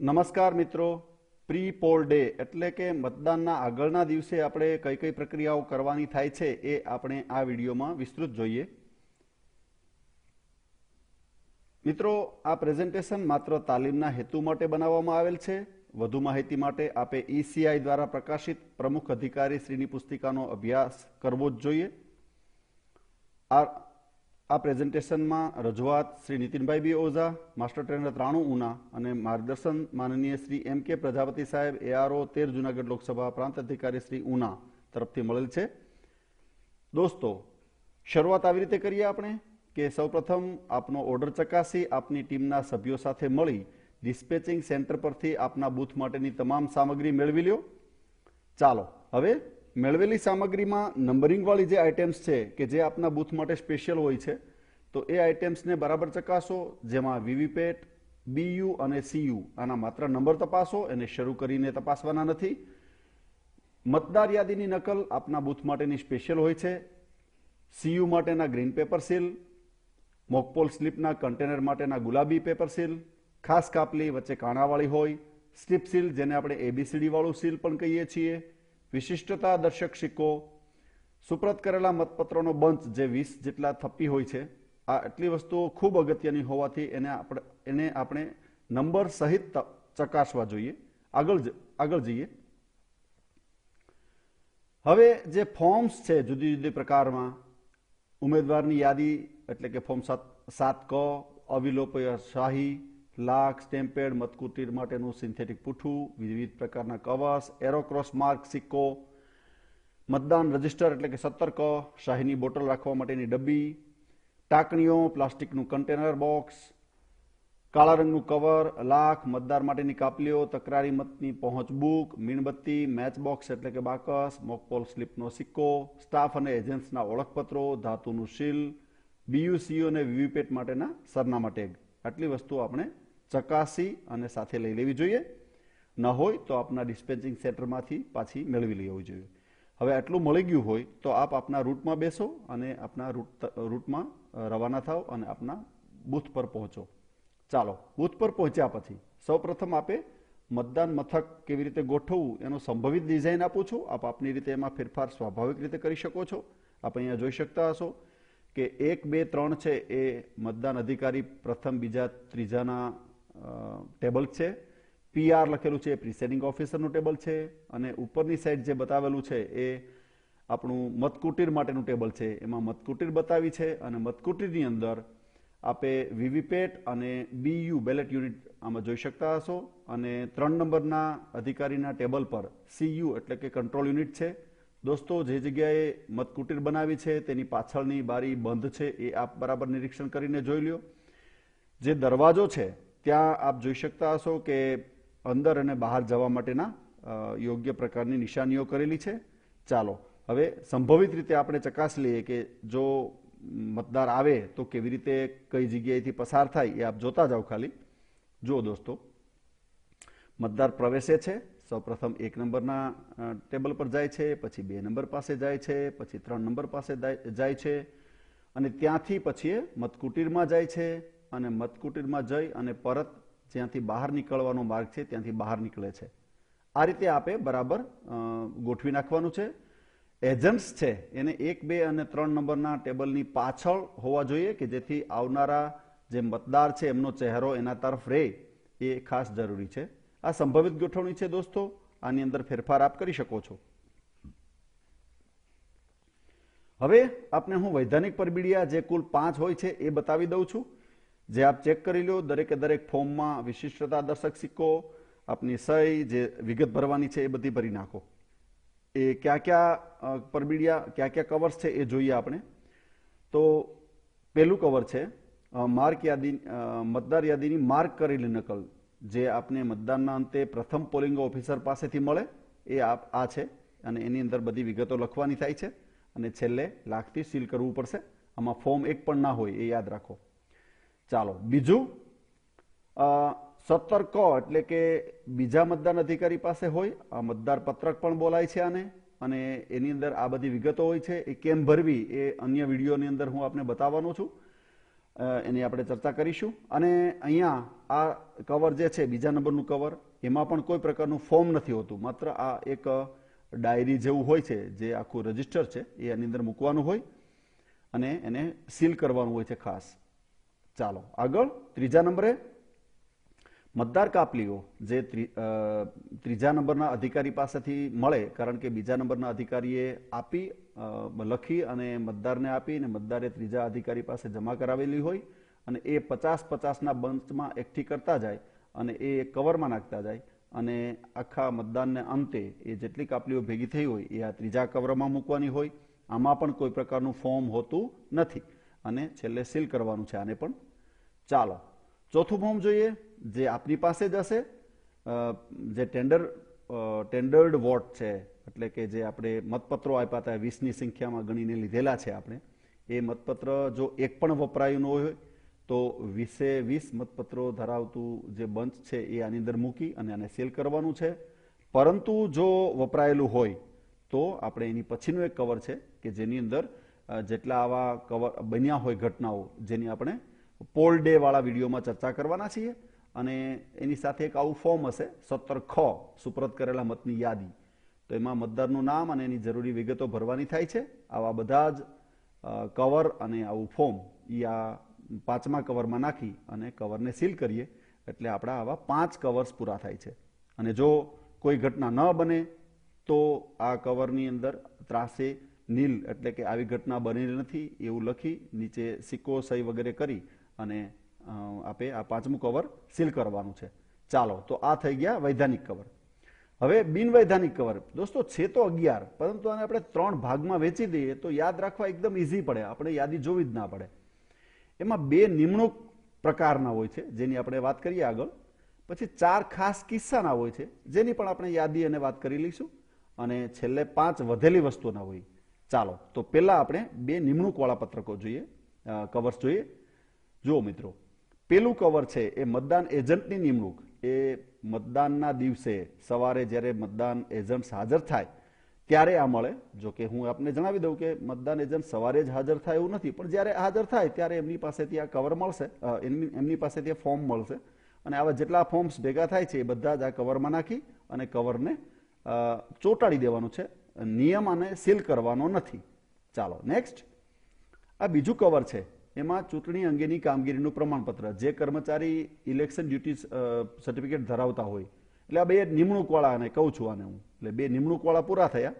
નમસ્કાર મિત્રો. Pre pole day એટલે કે મતદાનના આગળના દિવસે આપણે કઈ કઈ પ્રક્રિયાઓ કરવાની થાય છે એ આપણે આ વિડીયોમાં વિસ્તૃત જોઈએ. મિત્રો, આ પ્રેઝન્ટેશન માત્ર તાલીમના હેતુ માટે બનાવવામાં આવેલ છે. વધુ માહિતી માટે આપે ઈસીઆઈ દ્વારા પ્રકાશિત પ્રમુખ અધિકારી શ્રીની પુસ્તિકાનો અભ્યાસ કરવો જ જોઈએ. આ આ પ્રેઝન્ટેશનમાં રજૂઆત Shri Nitinbhai B Ojha, master trainer ત્રાણું ઉના અને માર્ગદર્શન માનનીય શ્રી એમ કે પ્રજાપતિ સાહેબ, એઆરઓ તેર જુનાગઢ લોકસભા પ્રાંત અધિકારી શ્રી ઉના તરફથી મળેલ છે. દોસ્તો, શરૂઆત આવી રીતે કરીએ આપણે કે સૌપ્રથમ આપનો ઓર્ડર ચકાસી આપની ટીમના સભ્યો સાથે મળી ડિસ્પેચિંગ સેન્ટર પરથી આપના બૂથ માટેની તમામ સામગ્રી મેળવી લ્યો. ચાલો, હવે મેળવેલી સામગ્રીમાં નંબરિંગ વાળી જે આઇટમ્સ છે કે જે આપના બૂથ માટે સ્પેશિયલ હોય છે, તો એ આઇટમ્સને બરાબર ચકાસો, જેમાં વીવીપેટ બીયુ અને સીયુ આના માત્ર નંબર તપાસો, એને શરૂ કરીને તપાસવાના નથી. મતદાર યાદીની નકલ આપના બૂથ માટેની સ્પેશિયલ હોય છે. સીયુ માટેના green paper seal mock poll સ્લીપના container માટેના ગુલાબી પેપર સીલ ખાસ કાપલી વચ્ચે કાણાવાળી હોય સ્ટ્રીપ સીલ જેને આપણે એબીસીડી વાળું સીલ પણ કહીએ છીએ. વિશિષ્ટતા દર્શક સિક્કો સુપ્રત કરેલા મતપત્રોનો બંચ જે વીસ જેટલા થપ્પી હોય છે, આ એટલી વસ્તુઓ ખૂબ અગત્યની હોવાથી એને આપણે એને આપણે નંબર સહિત ચકાસવા જોઈએ. આગળ આગળ જઈએ. હવે જે ફોર્મ્સ છે જુદી જુદી પ્રકારમાં, ઉમેદવારની યાદી એટલે કે ફોર્મ સાત સાત ક, અવિલોપય શાહી લાખ સ્ટેમ્પેડ મતકુટીર માટેનું સિન્થેટિક પૂઠું વિવિધ પ્રકારના કવસ, એરોક્રોસ માર્ક સિક્કો, મતદાન રજિસ્ટર એટલે કે સતર્ક, શાહીની બોટલ રાખવા માટેની ડબ્બી, ટાંકણીઓ, પ્લાસ્ટિકનું કન્ટેનર બોક્સ, કાળા રંગનું કવર, લાખ મતદાર માટેની કાપલીઓ, તકરારી મતની પહોંચ બુક, મીણબત્તી મેચ બોક્સ એટલે કે બાકસ, મોકપોલ સ્લીપનો સિક્કો, સ્ટાફ અને એજન્ટ્સના ઓળખપત્રો, ધાતુનું શીલ, બીયુસીઓ અને વીવીપેટ માટેના સરનામા ટેગ. આટલી વસ્તુઓ આપણે ચકાસી અને સાથે લઈ લેવી જોઈએ. ન હોય તો આપના ડિસ્પેન્સિંગ સેન્ટરમાંથી પાછી મેળવી લેવી જોઈએ. હવે આટલું મળી ગયું હોય તો આપ આપના રૂટમાં બેસો અને આપના રૂટ રૂટમાં રવાના થાવ અને આપના બૂથ પર પહોંચો. ચાલો, બૂથ પર પહોંચ્યા પછી સૌપ્રથમ આપે મતદાન મથક કેવી રીતે ગોઠવવું એનો સંભવિત ડિઝાઇન આપું છું. આપ આપની રીતે એમાં ફેરફાર સ્વાભાવિક રીતે કરી શકો છો. આપ અહીંયા જોઈ શકતા હશો કે એક, બે, ત્રણ છે એ મતદાન અધિકારી પ્રથમ, બીજા, ત્રીજાના ટેબલ છે. પીઆર લખેલું છે, પ્રિસાઇડિંગ ઓફિસરનું ટેબલ છે અને ઉપરની સાઈડ જે બતાવેલું છે એ આપણું મતકુટીર માટેનું ટેબલ છે. એમાં મતકુટીર બતાવી છે અને મતકુટીરની અંદર આપે વીવીપેટ અને બીયુ બેલેટ યુનિટ આમાં જોઈ શકતા હશો અને ત્રણ નંબરના અધિકારીના ટેબલ પર સીયુ એટલે કે કંટ્રોલ યુનિટ છે. દોસ્તો, જે જગ્યાએ મતકુટીર બનાવી છે તેની પાછળની બારી બંધ છે એ આપ બરાબર નિરીક્ષણ કરીને જોઈ લ્યો. જે દરવાજો છે ત્યાં આપ જોઈ શકતા હશો કે અંદર અને બહાર જવા માટેના યોગ્ય પ્રકારની નિશાનીઓ કરેલી છે. ચાલો, હવે સંભવિત રીતે આપણે ચકાસી લઈએ કે જો મતદાર આવે તો કેવી રીતે કઈ જગ્યાએથી પસાર થાય એ આપ જોતા જાઓ ખાલી. જુઓ દોસ્તો, મતદાર પ્રવેશે છે, સૌપ્રથમ એક નંબરના ટેબલ પર જાય છે, પછી બે નંબર પાસે જાય છે, પછી ત્રણ નંબર પાસે જાય છે અને ત્યાંથી પછી એ મતકુટીરમાં જાય છે. અને મતકુટીરમાં જઈ અને પરત જ્યાંથી બહાર નીકળવાનો માર્ગ છે, ત્યાંથી બહાર નીકળે છે. આ રીતે આપે બરાબર ગોઠવી નાખવાનું છે. એજન્ટ્સ છે, એને એક, બે અને ત્રણ નંબરના ટેબલની પાછળ હોવા જોઈએ કે જેથી આવનારા જે મતદાર છે, એમનો ચહેરો એના તરફ રહે એ ખાસ જરૂરી છે. આ સંભવિત ગોઠવણી છે દોસ્તો. આની અંદર ફેરફાર આપ કરી શકો છો. હવે આપને હું વૈધાનિક પરબીડિયા જે કુલ પાંચ હોય છે, એ બતાવી દઉં છું. જે આપ ચેક કરી લો, દરેકે દરેક ફોર્મમાં વિશિષ્ટતા દર્શક સિક્કો, આપની સહી, જે વિગત ભરવાની છે એ બધી ભરી નાખો. એ ક્યાં ક્યાં પરબીડિયા, ક્યાં ક્યાં કવર્સ છે એ જોઈએ આપણે. તો પહેલું કવર છે માર્ક યાદી મતદાર યાદીની માર્ક કરેલી નકલ, જે આપને મતદાનના અંતે પ્રથમ પોલિંગ ઓફિસર પાસેથી મળે, એ આપ, આ છે. અને એની અંદર બધી વિગતો લખવાની થાય છે. અને છેલ્લે લાખથી સીલ કરવું પડશે. આમાં ફોર્મ એક પણ ના હોય, એ યાદ રાખો. ચાલો, બીજું સત્તર ક એટલે કે બીજા મતદાન અધિકારી પાસે હોય, આ મતદાર પત્રક પણ બોલાય છે આને, અને એની અંદર આ બધી વિગતો હોય છે, એ કેમ ભરવી એ અન્ય વિડીયોની અંદર હું આપને બતાવવાનો છું. એની આપણે ચર્ચા કરીશું. અને અહીંયા આ કવર જે છે, બીજા નંબરનું કવર, એમાં પણ કોઈ પ્રકારનું ફોર્મ નથી હોતું. માત્ર આ એક ડાયરી જેવું હોય છે, જે આખું રજિસ્ટર છે, એ આની અંદર મૂકવાનું હોય અને એને સીલ કરવાનું હોય છે ખાસ. ચાલો, આગળ ત્રીજા નંબરે. મતદાર કાપલીઓ જે ત્રી- ત્રીજા નંબરના અધિકારી પાસેથી મળે, કારણ કે બીજા નંબરના અધિકારીએ આપી લખી અને મતદારને આપી અને મતદારે ત્રીજા અધિકારી પાસે જમા કરાવેલી હોય અને એ પચાસ પચાસના બંચમાં એકઠી કરતા જાય અને એ કવરમાં નાખતા જાય અને આખા મતદાનને અંતે એ જેટલી કાપલીઓ ભેગી થઈ હોય એ આ ત્રીજા કવરમાં મૂકવાની હોય. આમાં પણ કોઈ પ્રકારનું ફોર્મ હોતું નથી અને છેલ્લે સીલ કરવાનું છે, આને પણ ચાલો, ચોથું ફોર્મ જોઈએ, જે આપની પાસે જ હશે. જે ટેન્ડર ટેન્ડર્ડ વોટ છે, એટલે કે જે આપણે મતપત્રો આપ્યા હતા, વીસની સંખ્યામાં ગણીને લીધેલા છે આપણે, એ મતપત્ર જો એક પણ વપરાયું ન હોય, તો વીસે વીસ મતપત્રો ધરાવતું જે બંચ છે એ આની અંદર મૂકી અને આને સેલ કરવાનું છે. પરંતુ જો વપરાયેલું હોય, તો આપણે એની પછીનું એક કવર છે, કે જેની અંદર જેટલા આવા કવર બન્યા હોય ઘટનાઓ, જેની આપણે પોલ ડે વાળા વિડીયોમાં ચર્ચા કરવાના છીએ અને એની સાથે એક આવું ફોર્મ હશે, સત્તર ખ, સુપરત કરેલા મતની યાદી. તો એમાં મતદારનું નામ અને એની જરૂરી વિગતો ભરવાની થાય છે. આવા બધા જ કવર અને આવું ફોર્મ એ આ પાંચમા કવરમાં નાખી અને કવરને સીલ કરીએ એટલે આપણા આવા પાંચ કવર્સ પૂરા થાય છે. અને જો કોઈ ઘટના ન બને, તો આ કવરની અંદર ત્રાસે નીલ એટલે કે આવી ઘટના બનેલી નથી એવું લખી નીચે સિક્કો સહી વગેરે કરી અને આપે આ પાંચમું કવર સીલ કરવાનું છે. ચાલો, તો આ થઈ ગયા વૈધાનિક કવર હવે બિનવૈધાનિક કવર દોસ્તો, છે તો અગિયાર, પરંતુ આને આપણે ત્રણ ભાગમાં વેચી દઈએ તો યાદ રાખવા એકદમ ઇઝી પડે. આપણે યાદી જોવી જ ના પડે. એમાં બે નિમણૂક પ્રકારના હોય છે, જેની આપણે વાત કરીએ આગળ. પછી ચાર ખાસ કિસ્સાના હોય છે, જેની પણ આપણે યાદી અને વાત કરી લઈશું. અને છેલ્લે પાંચ વધેલી વસ્તુના હોય. ચાલો, તો પહેલાં આપણે બે નિમણૂક વાળા પત્રકો જોઈએ કવર્સ જોઈએ. જુઓ મિત્રો, પેલું કવર છે એ મતદાન એજન્ટની નિમણૂક. એ મતદાનના દિવસે સવારે જ્યારે મતદાન એજન્ટ હાજર થાય, ત્યારે આ મળે. જો કે હું આપને જણાવી દઉં કે મતદાન એજન્ટ સવારે જ હાજર થાય એવું નથી, પણ જ્યારે હાજર થાય ત્યારે એમની પાસેથી આ કવર મળશે એમની પાસેથી આ ફોર્મ મળશે. અને આવા જેટલા ફોર્મ્સ ભેગા થાય છે એ બધા જ આ કવરમાં નાખી અને કવરને ચોંટાડી દેવાનું છે. નિયમ અને સીલ કરવાનો નથી. ચાલો નેક્સ્ટ આ બીજું કવર છે. એમાં ચૂંટણી અંગેની કામગીરીનું પ્રમાણપત્ર, જે કર્મચારી ઇલેક્શન ડ્યુટી સર્ટિફિકેટ ધરાવતા હોય. એટલે આ બે નિમણૂકવાળા અને કહું છું આને હું. એટલે બે નિમણૂકવાળા પૂરા થયા,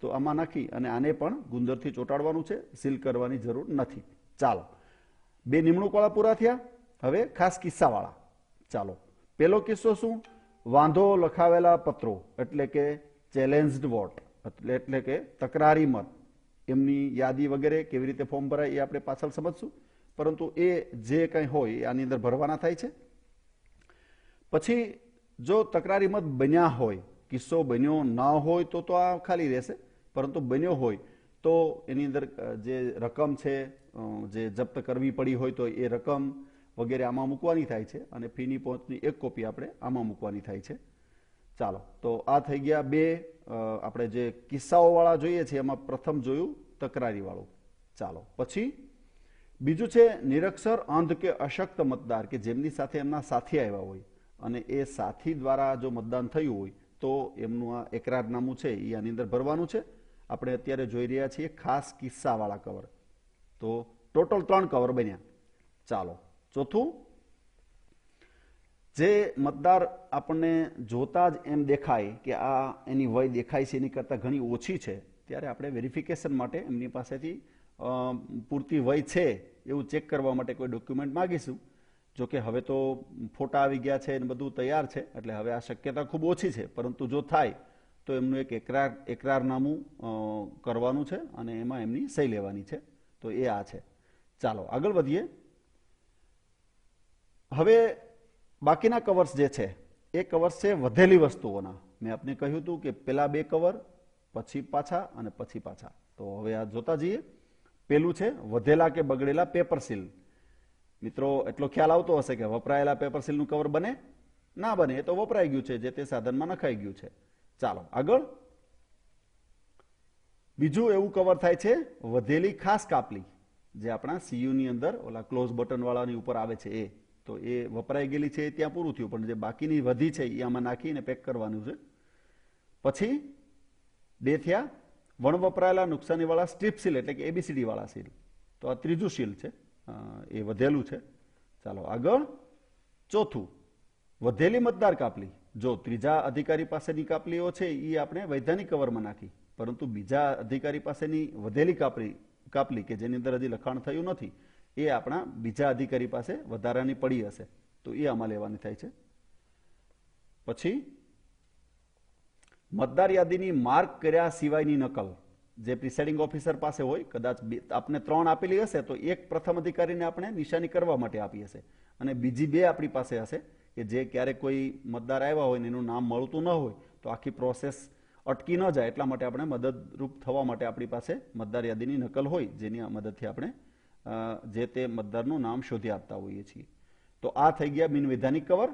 તો આમાં નાખી અને આને પણ ગુંદરથી ચોંટાડવાનું છે, સીલ કરવાની જરૂર નથી. ચાલો. બે નિમણૂકવાળા પૂરા થયા, હવે ખાસ કિસ્સાવાળા. ચાલો. પેલો કિસ્સો શું? વાંધો લખાવેલા પત્રો, એટલે કે ચેલેન્જડ વોટ એટલે એટલે કે તકરારી મત. એમની યાદી વગેરે કેવી રીતે ફોર્મ ભરાય એ આપણે પાછળ સમજશું. પરંતુ એ જે કંઈ હોય એ આની અંદર ભરવાના થાય છે. પછી જો તકરારી મત બન્યા હોય, કિસ્સો બન્યો ના હોય તો તો આ ખાલી રહેશે. પરંતુ બન્યો હોય તો એની અંદર જે રકમ છે જે જપ્ત કરવી પડી હોય તો એ રકમ વગેરે આમાં મૂકવાની થાય છે અને ફીની પહોંચની એક કોપી આપણે આમાં મૂકવાની થાય છે. ચાલો, તો આ થઈ ગયા બે આપણે જે કિસ્સાઓ વાળા જોઈએ છે, એમાં પ્રથમ જોયું તકરારી વાળું ચાલો, પછી બીજું છે, નિરક્ષર, અંધ કે અશક્ત મતદાર, કે જેમની સાથે એમના સાથી આવ્યા હોય, અને એ સાથી દ્વારા જો મતદાન થયું હોય, તો એમનું આ એકરારનામું છે, એ આની અંદર ભરવાનું છે. આપણે અત્યારે જોઈ રહ્યા છીએ, ખાસ કિસ્સાવાળા કવર તો ટોટલ ત્રણ કવર બન્યા. ચાલો, ચોથું જે મતદાર આપણને જોતા જ એમ દેખાય કે આ એની વય દેખાય છે, એની કરતાં ઘણી ઓછી છે, ત્યારે આપણે વેરિફિકેશન માટે એમની પાસેથી પૂરતી વય છે એવું ચેક કરવા માટે કોઈ ડોક્યુમેન્ટ માગીશું. જો કે હવે તો ફોટા આવી ગયા છે અને બધું તૈયાર છે, એટલે હવે આ શક્યતા ખૂબ ઓછી છે. પરંતુ જો થાય, તો એમનું એક એકરાર, એકરારનામું કરવાનું છે અને એમાં એમની સહી લેવાની છે. તો એ આ છે. ચાલો, આગળ વધીએ. હવે બાકીના કવર્સ જે છે, એ કવર્સ છે વધેલી વસ્તુઓના. મેં આપને કહ્યું હતું કે પેલા બે કવર પછી પાછા અને પછી પાછા. તો હવે આ જોતા જઈએ. પેલું છે વધેલા કે બગડેલા પેપર સીલ મિત્રો, એટલો ખ્યાલ આવતો હશે કે વપરાયેલા પેપર સીલનું કવર બને? ના બને, એ તો વપરાઈ ગયું છે, જે તે સાધનમાં નખાઈ ગયું છે. ચાલો, આગળ. બીજું એવું કવર થાય છે વધેલી ખાસ કાપલી. જે આપણા સીયુની અંદર ઓલા ક્લોઝ બટન વાળાની ઉપર આવે છે એ. તો એ વપરાઈ ગયેલી છે એ ત્યાં પૂરું થયું. પણ જે બાકીની વધી છે એ આમાં નાખીને પેક કરવાનું છે. પછી બે થયા વણ વપરાયેલા નુકસાનીવાળા સ્ટ્રીપ સીલ એટલે કે એબીસીડીવાળા સીલ તો આ ત્રીજું સીલ છે. એ વધેલું છે. ચાલો આગળ. ચોથું, વધેલી મતદાર કાપલી. જો ત્રીજા અધિકારી પાસેની કાપલીઓ છે એ આપણે વૈધાનિક કવરમાં નાખી. પરંતુ બીજા અધિકારી પાસેની વધેલી કાપલી કાપલી કે જેની અંદર હજી લખાણ થયું નથી એ આપણા બીજા અધિકારી પાસે વધારાની પડી હશે. તો એ આમાં લેવાની થાય છે. પછી, મતદાર યાદીની માર્ક કર્યા સિવાયની નકલ. જે પ્રિસાઇડિંગ ઓફિસર પાસે હોય, કદાચ આપને ત્રણ આપેલી હશે, તો એક પ્રથમ અધિકારીને આપણે નિશાની કરવા માટે આપી હશે. અને બીજી બે આપણી પાસે હશે કે જે ક્યારેક કોઈ મતદાર આવ્યા હોય ને એનું નામ મળતું ન હોય, તો આખી પ્રોસેસ અટકી ન જાય, એટલા માટે આપણે મદદરૂપ થવા માટે આપણી પાસે મતદાર યાદીની નકલ હોય, જેની મદદથી આપણે જે તે મતદારનું નામ શોધી આપતા હોઈએ છીએ. તો આ થઈ ગયા બિનવૈધાનિક કવર.